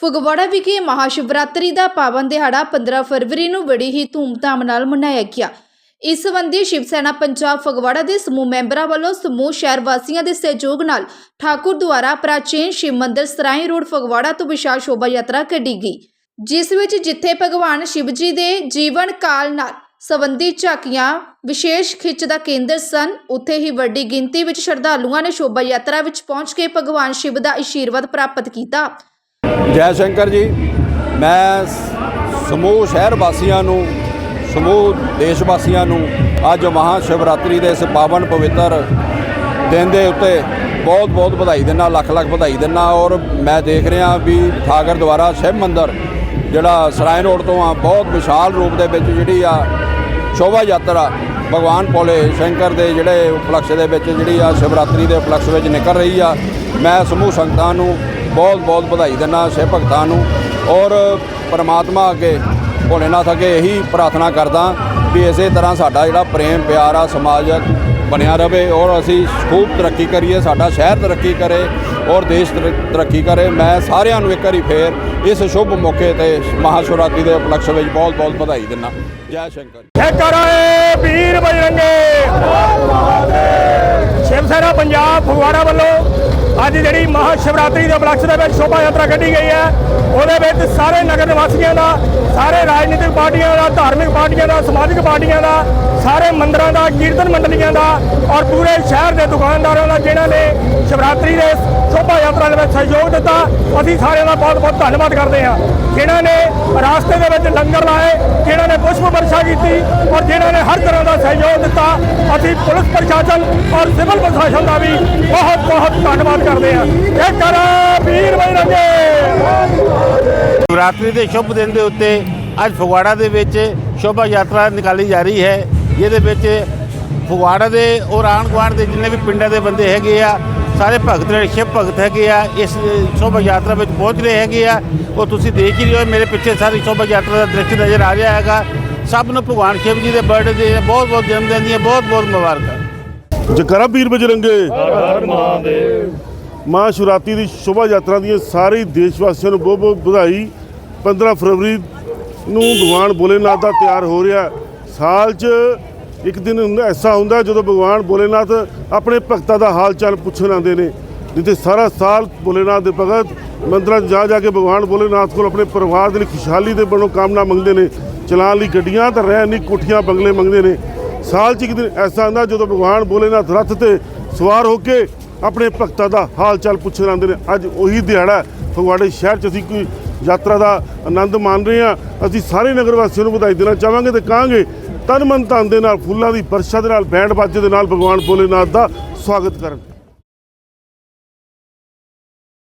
ਫਗਵਾੜਾ ਵਿਖੇ ਮਹਾਸ਼ਿਵਰਾਤਰੀ ਦਾ ਪਾਵਨ ਦਿਹਾੜਾ 15 ਫਰਵਰੀ ਨੂੰ ਬੜੀ ਹੀ ਧੂਮਧਾਮ ਨਾਲ ਮਨਾਇਆ ਗਿਆ। ਇਸ ਸੰਬੰਧੀ ਸ਼ਿਵ ਸੈਨਾ ਪੰਜਾਬ ਫਗਵਾੜਾ ਦੇ ਸਮੂਹ ਮੈਂਬਰਾਂ ਵੱਲੋਂ ਸਮੂਹ ਸ਼ਹਿਰ ਵਾਸੀਆਂ ਦੇ ਸਹਿਯੋਗ ਨਾਲ ਠਾਕੁਰ ਦੁਆਰਾ ਪ੍ਰਾਚੀਨ ਸ਼ਿਵ ਮੰਦਿਰ ਸਰਾਈ ਰੋਡ ਫਗਵਾੜਾ ਤੋਂ ਵਿਸ਼ਾਲ ਸ਼ੋਭਾ ਯਾਤਰਾ ਕੱਢੀ ਗਈ, ਜਿਸ ਵਿੱਚ ਜਿੱਥੇ ਭਗਵਾਨ ਸ਼ਿਵ ਜੀ ਦੇ ਜੀਵਨ ਕਾਲ ਨਾਲ ਸੰਬੰਧੀ ਝਾਕੀਆਂ, ਵਿਸ਼ੇਸ਼ ਖਿੱਚ ਦਾ ਕੇਂਦਰ ਸਨ, ਉੱਥੇ ਹੀ ਵੱਡੀ ਗਿਣਤੀ ਵਿੱਚ ਸ਼ਰਧਾਲੂਆਂ ਨੇ ਸ਼ੋਭਾ ਯਾਤਰਾ ਵਿੱਚ ਪਹੁੰਚ ਕੇ ਭਗਵਾਨ ਸ਼ਿਵ ਦਾ ਆਸ਼ੀਰਵਾਦ ਪ੍ਰਾਪਤ ਕੀਤਾ। ਜੈ ਸ਼ੰਕਰ ਜੀ, ਮੈਂ ਸਮੂਹ ਸ਼ਹਿਰ ਵਾਸੀਆਂ ਨੂੰ, ਸਮੂਹ ਦੇਸ਼ ਵਾਸੀਆਂ ਨੂੰ ਅੱਜ ਮਹਾ ਸ਼ਿਵਰਾਤਰੀ ਦੇ ਇਸ ਪਾਵਨ ਪਵਿੱਤਰ ਦਿਨ ਦੇ ਉੱਤੇ ਬਹੁਤ ਬਹੁਤ ਵਧਾਈ ਦਿੰਦਾ, ਲੱਖ ਲੱਖ ਵਧਾਈ ਦਿੰਦਾ ਔਰ ਮੈਂ ਦੇਖ ਰਿਹਾ ਵੀ ਠਾਕਰ ਦੁਆਰਾ ਸ਼ਿਵ ਮੰਦਰ, ਜਿਹੜਾ ਸਰਾਇਨ ਰੋਡ ਤੋਂ ਆ, ਬਹੁਤ ਵਿਸ਼ਾਲ ਰੂਪ ਦੇ ਵਿੱਚ ਜਿਹੜੀ ਆ ਸ਼ੋਭਾ ਯਾਤਰਾ ਭਗਵਾਨ ਭੋਲੇ ਸ਼ੰਕਰ ਦੇ ਜਿਹੜੇ ਉਪਲਕਸ਼ ਦੇ ਵਿੱਚ ਜਿਹੜੀ ਆ ਸ਼ਿਵਰਾਤਰੀ ਦੇ ਉਪਲਕਸ਼ ਵਿੱਚ ਨਿਕਲ ਰਹੀ ਆ। ਮੈਂ ਸਮੂਹ ਸੰਗਤਾਂ ਨੂੰ ਬਹੁਤ ਬਹੁਤ ਵਧਾਈ ਦਿੰਦਾ ਸ਼ਿਵ ਭਗਤਾਂ ਨੂੰ। ਔਰ ਪਰਮਾਤਮਾ ਅੱਗੇ ਭੋਲੇਨਾਥ ਅੱਗੇ ਇਹੀ ਪ੍ਰਾਰਥਨਾ ਕਰਦਾ ਵੀ ਇਸੇ ਤਰ੍ਹਾਂ ਸਾਡਾ ਜਿਹੜਾ ਪ੍ਰੇਮ, ਪਿਆਰ ਆ, ਸਮਾਜ ਬਣਿਆ ਰਵੇ ਔਰ ਅਸੀਂ ਖੂਬ ਤਰੱਕੀ ਕਰੀਏ, ਸਾਡਾ ਸ਼ਹਿਰ ਤਰੱਕੀ ਕਰੇ ਔਰ ਦੇਸ਼ ਤਰ- ਤਰੱਕੀ ਕਰੇ। ਮੈਂ ਸਾਰਿਆਂ ਨੂੰ ਇੱਕ ਵਾਰੀ ਫੇਰ ਇਸ ਸ਼ੁਭ ਮੌਕੇ ਤੇ ਮਹਾਸ਼ਿਵਰਾਤਰੀ ਦੇ ਉਪਲਕਸ਼ ਵਿੱਚ ਬਹੁਤ ਬਹੁਤ ਵਧਾਈ ਦਿੰਦਾ। ਜੈ ਸ਼ੰਕਰ। ਜੈ ਕਰਾਏ ਵੀਰ ਬਜਰੰਗੇ। ਸ਼ਿਵ ਸੈਨਾ ਪੰਜਾਬ ਫਗਵਾੜਾ ਵੱਲੋਂ ਅੱਜ ਜਿਹੜੀ ਮਹਾ ਸ਼ਿਵਰਾਤਰੀ ਦੇ ਉਪਲਕਸ਼ ਦੇ ਵਿੱਚ ਸ਼ੋਭਾ ਯਾਤਰਾ ਕੱਢੀ ਗਈ ਹੈ, ਉਹਦੇ ਵਿੱਚ ਸਾਰੇ ਨਗਰ ਨਿਵਾਸੀਆਂ ਦਾ, ਸਾਰੇ ਰਾਜਨੀਤਿਕ ਪਾਰਟੀਆਂ ਦਾ, ਧਾਰਮਿਕ ਪਾਰਟੀਆਂ ਦਾ, ਸਮਾਜਿਕ ਪਾਰਟੀਆਂ ਦਾ, ਸਾਰੇ ਮੰਦਰਾਂ ਦਾ, ਕੀਰਤਨ ਮੰਡਲੀਆਂ ਦਾ ਔਰ ਪੂਰੇ ਸ਼ਹਿਰ ਦੇ ਦੁਕਾਨਦਾਰਾਂ ਦਾ ਜਿਨ੍ਹਾਂ ਨੇ ਸ਼ਿਵਰਾਤਰੀ ਦੇ ਸ਼ੋਭਾ ਯਾਤਰਾ ਦੇ ਵਿੱਚ ਸਹਿਯੋਗ ਦਿੱਤਾ, ਅਸੀਂ ਸਾਰਿਆਂ ਦਾ ਬਹੁਤ ਬਹੁਤ ਧੰਨਵਾਦ ਕਰਦੇ ਹਾਂ। ਜਿਨ੍ਹਾਂ ਨੇ ਰਾਸਤੇ ਦੇ ਵਿੱਚ ਲੰਗਰ ਲਾਏ, ਜਿਨ੍ਹਾਂ ਨੇ ਵਰਸ਼ਾ ਕੀਤੀ ਔਰ ਜਿਨ੍ਹਾਂ ਨੇ ਹਰ ਤਰ੍ਹਾਂ ਦਾ ਸਹਿਯੋਗ ਦਿੱਤਾ, ਅਸੀਂ ਪੁਲਿਸ ਪ੍ਰਸ਼ਾਸਨ ਔਰ ਸਿਵਲ ਪ੍ਰਸ਼ਾਸਨ ਦਾ ਵੀ ਬਹੁਤ ਬਹੁਤ ਧੰਨਵਾਦ ਕਰਦੇ ਹਾਂ। ਇਹ ਕਰ ਵੀਰ ਬਜਰੰਗੇ। ਸ਼ਿਵਰਾਤਰੀ ਦੇ ਸ਼ੁਭ ਦਿਨ ਦੇ ਉੱਤੇ ਅੱਜ ਫਗਵਾੜਾ ਦੇ ਵਿੱਚ ਸ਼ੋਭਾ ਯਾਤਰਾ ਨਿਕਾਲੀ ਜਾ ਰਹੀ ਹੈ, ਜਿਹਦੇ ਵਿੱਚ ਫਗਵਾੜਾ ਦੇ ਔਰ ਆਂਢ ਗੁਆਂਢ ਦੇ ਜਿੰਨੇ ਵੀ ਪਿੰਡਾਂ ਦੇ ਬੰਦੇ ਹੈਗੇ ਆ, ਸਾਰੇ ਭਗਤ ਜਿਹੜੇ ਸ਼ਿਵ ਭਗਤ ਹੈਗੇ ਆ, ਇਸ ਸ਼ੋਭਾ ਯਾਤਰਾ ਵਿੱਚ ਪਹੁੰਚ ਰਹੇ ਹੈਗੇ ਆ। ਉਹ ਤੁਸੀਂ ਦੇਖ ਹੀ ਰਹੇ ਹੋ, ਮੇਰੇ ਪਿੱਛੇ ਸਾਰੀ ਸ਼ੋਭਾ ਯਾਤਰਾ ਦਾ ਦ੍ਰਿਸ਼ ਨਜ਼ਰ ਆ ਰਿਹਾ ਹੈਗਾ। ਸਭ ਨੂੰ ਭਗਵਾਨ ਸ਼ਿਵ ਜੀ ਦੇ ਬਰਥਡੇ ਦੇ ਬਹੁਤ ਬਹੁਤ ਜਨਮ ਦਿਨ ਦੀਆਂ ਬਹੁਤ ਬਹੁਤ ਮੁਬਾਰਕਾਂ। ਜਕਰਾ ਵੀਰ ਬਜਰੰਗੇ ਮਾਂ ਸ਼ਿਵਰਾਤਰੀ ਦੀ ਸ਼ੋਭਾ ਯਾਤਰਾ ਦੀਆਂ ਸਾਰੇ ਦੇਸ਼ ਵਾਸੀਆਂ ਨੂੰ ਬਹੁਤ ਬਹੁਤ ਵਧਾਈ। 15 ਫਰਵਰੀ ਨੂੰ ਭਗਵਾਨ ਭੋਲੇਨਾਥ ਦਾ ਤਿਆਰ ਹੋ ਰਿਹਾ। ਸਾਲ 'ਚ ਇੱਕ ਦਿਨ ਹੁੰਦਾ, ਐਸਾ ਹੁੰਦਾ ਜਦੋਂ ਭਗਵਾਨ ਭੋਲੇਨਾਥ ਆਪਣੇ ਭਗਤਾਂ ਦਾ ਹਾਲ ਚਾਲ ਪੁੱਛਣ ਆਉਂਦੇ ਨੇ। ਜਿੱਥੇ ਸਾਰਾ ਸਾਲ ਭੋਲੇਨਾਥ ਦੇ ਭਗਤ ਮੰਦਰਾਂ 'ਚ ਜਾ ਜਾ ਕੇ ਭਗਵਾਨ ਭੋਲੇਨਾਥ ਕੋਲ ਆਪਣੇ ਪਰਿਵਾਰ ਦੇ ਲਈ ਖੁਸ਼ਹਾਲੀ ਦੇ ਬਣੋ ਕਾਮਨਾ ਮੰਗਦੇ ਨੇ। ਚਲਾਉਣ ਲਈ ਗੱਡੀਆਂ ਤਾਂ ਰਹਿਣ ਨਹੀਂ, ਕੋਠੀਆਂ ਬੰਗਲੇ ਮੰਗਦੇ ਨੇ। ਸਾਲ 'ਚ ਇੱਕ ਦਿਨ ਐਸਾ ਆਉਂਦਾ ਜਦੋਂ ਭਗਵਾਨ ਭੋਲੇਨਾਥ ਰੱਥ ਤੇ ਸਵਾਰ ਹੋ ਕੇ ਆਪਣੇ ਭਗਤਾਂ ਦਾ ਹਾਲ ਚਾਲ ਪੁੱਛਣ ਆਉਂਦੇ ਨੇ। ਅੱਜ ਉਹੀ ਦਿਹਾੜਾ ਫਗਵਾੜੇ ਸ਼ਹਿਰ 'ਚ ਅਸੀਂ ਕੋਈ ਯਾਤਰਾ ਦਾ ਆਨੰਦ ਮਾਣ ਰਹੇ ਹਾਂ। ਅਸੀਂ ਸਾਰੇ ਨਗਰ ਵਾਸੀਆਂ ਨੂੰ ਵਧਾਈ ਦੇਣਾ ਚਾਹਾਂਗੇ ਤੇ ਕਹਾਂਗੇ, ਤਨ ਮਨ ਧਨ ਦੇ ਨਾਲ, ਫੁੱਲਾਂ ਦੀ ਵਰਸ਼ਾ ਦੇ ਨਾਲ ਬੈਂਡ ਬਾਜੇ ਦੇ ਨਾਲ ਭਗਵਾਨ ਭੋਲੇਨਾਥ ਦਾ ਸਵਾਗਤ ਕਰਨ।